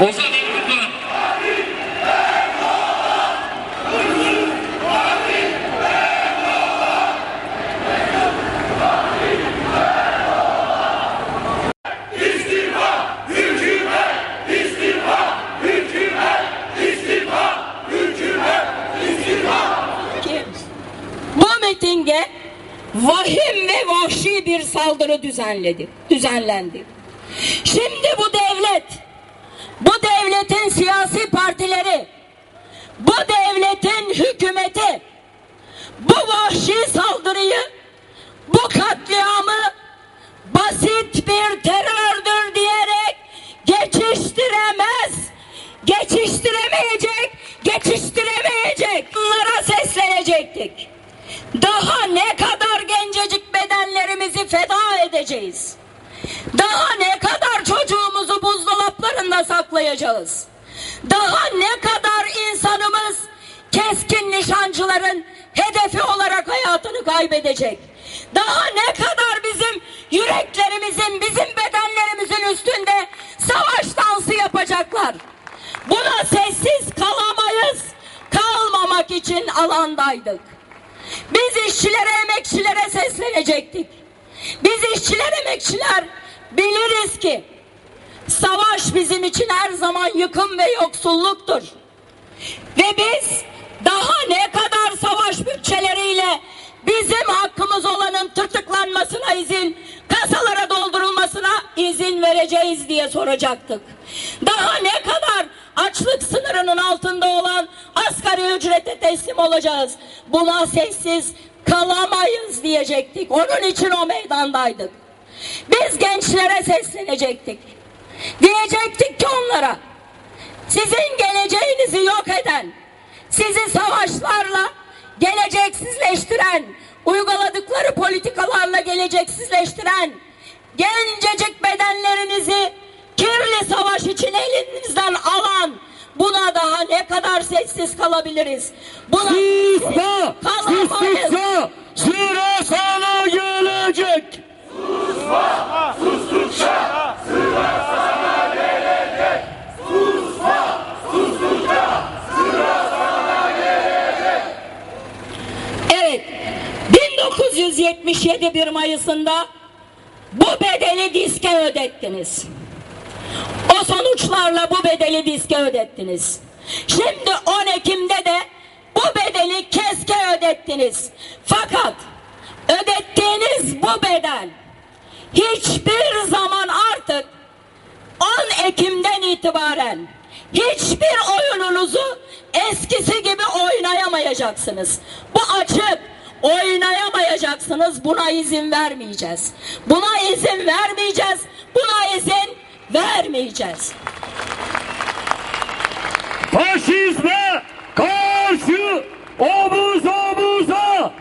Ozan Erdoğan. bu mitinge vahim ve vahşi bir saldırı düzenledi, düzenlendi. Şimdi bu devlet, bu devletin siyasi partileri, bu devletin hükümeti bu vahşi saldırıyı, bu katliamı basit bir terördür diyerek geçiştiremez, geçiştiremeyecek, geçiştiremeyecek. Bunlara seslenecektik. Daha ne kadar gencecik bedenlerimizi feda edeceğiz? Daha ne kadar saklayacağız? Daha ne kadar insanımız keskin nişancıların hedefi olarak hayatını kaybedecek? Daha ne kadar bizim yüreklerimizin, bizim bedenlerimizin üstünde savaş dansı yapacaklar? Buna sessiz kalamayız. Kalmamak için alandaydık. Biz işçilere, emekçilere seslenecektik. Biz işçiler, emekçiler biliriz ki savaş bizim için her zaman yıkım ve yoksulluktur. Ve biz daha ne kadar savaş bütçeleriyle bizim hakkımız olanın tırtıklanmasına izin, kasalara doldurulmasına izin vereceğiz diye soracaktık. Daha ne kadar açlık sınırının altında olan asgari ücrete teslim olacağız. Buna sessiz kalamayız diyecektik. Onun için o meydandaydık. Biz gençlere seslenecektik. Diyecektik ki onlara sizin geleceğinizi yok eden, sizi savaşlarla geleceksizleştiren, uyguladıkları politikalarla geleceksizleştiren, gencecik bedenlerinizi kirli savaş için elinizden alan, buna daha ne kadar sessiz kalabiliriz? Buna Susma! kalamayız. Sustukça sıra sana 1977 1 Mayıs'ında bu bedeli diske ödettiniz. O sonuçlarla bu bedeli diske ödettiniz. Şimdi 10 Ekim'de de bu bedeli keske ödettiniz. Fakat ödettiğiniz bu bedel hiçbir zaman artık 10 Ekim'den itibaren hiçbir oyununuzu eskisi gibi oynayamayacaksınız. Bu açık. Oynayamayacaksınız. Buna izin vermeyeceğiz. Buna izin vermeyeceğiz. Buna izin vermeyeceğiz. Faşizme karşı omuz omuza.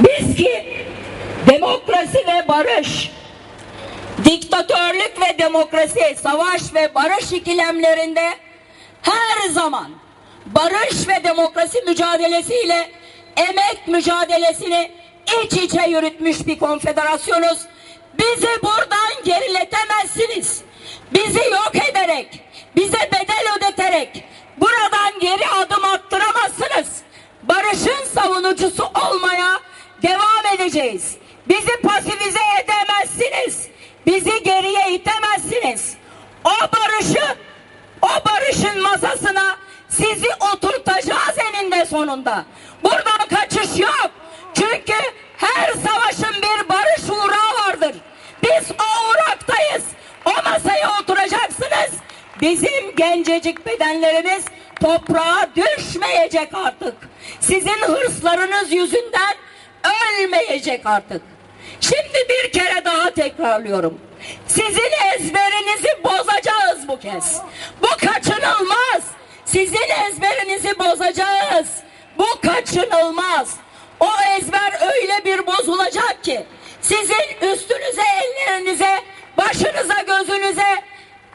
Biz ki demokrasi ve barış, diktatörlük ve demokrasi, savaş ve barış ikilemlerinde her zaman barış ve demokrasi mücadelesiyle emek mücadelesini iç içe yürütmüş bir konfederasyonuz. Bizi buradan geriletemezsiniz. Bizi yok ederek, bize bedel ödeterek buradan geri adım attıramazsınız. Barışın savunucusu olmaya devam edeceğiz. Bizi sonunda. Buradan kaçış yok. Çünkü her savaşın bir barış uğrağı vardır. Biz o uğraktayız. O masaya oturacaksınız. Bizim gencecik bedenlerimiz toprağa düşmeyecek artık. Sizin hırslarınız yüzünden ölmeyecek artık. Şimdi bir kere daha tekrarlıyorum. Sizin ezberinizi bozacağız bu kez. Bu kaçınılmaz. Sizin kaçınılmaz. O ezber öyle bir bozulacak ki sizin üstünüze, ellerinize, başınıza, gözünüze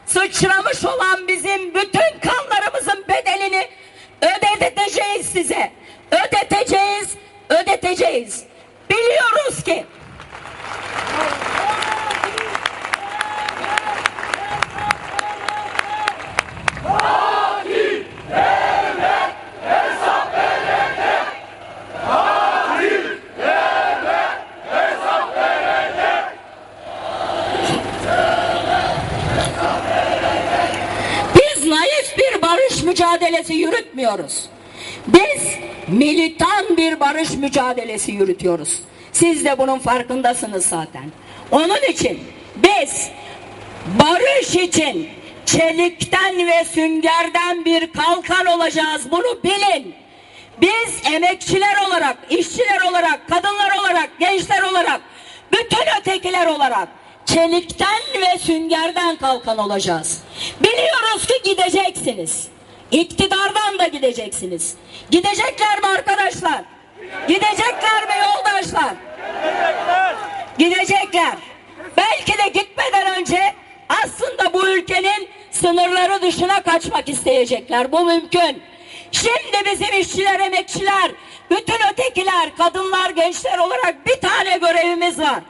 sıçramış olan bizim bütün kanlarımızın bedelini ödeteceğiz size. Ödeteceğiz, ödeteceğiz. Mücadelesi yürütmüyoruz. Biz militan bir barış mücadelesi yürütüyoruz. Siz de bunun farkındasınız zaten. Onun için biz barış için çelikten ve süngerden bir kalkan olacağız. Bunu bilin. Biz emekçiler olarak, işçiler olarak, kadınlar olarak, gençler olarak, bütün ötekiler olarak çelikten ve süngerden kalkan olacağız. Biliyoruz ki gideceksiniz. İktidardan da gideceksiniz. Gidecekler mi arkadaşlar? Gidecekler mi yoldaşlar? Gidecekler. Belki de gitmeden önce aslında bu ülkenin sınırları dışına kaçmak isteyecekler. Bu mümkün. Şimdi bizim işçiler, emekçiler, bütün ötekiler, kadınlar, gençler olarak bir tane görevimiz var.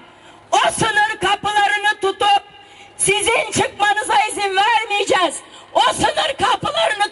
O sınır kapılarını tutup sizin çıkmanıza izin vermeyeceğiz. O sınır kapılarını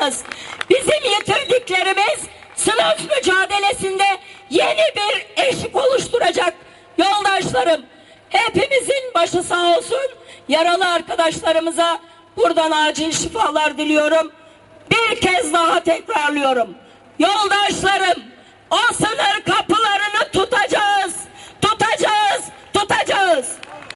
unutturamayacaksınız. Bizim yitirdiklerimiz sınıf mücadelesinde yeni bir eşik oluşturacak yoldaşlarım. Hepimizin başı sağ olsun. Yaralı arkadaşlarımıza buradan acil şifalar diliyorum. Bir kez daha tekrarlıyorum. Yoldaşlarım o sınır kapı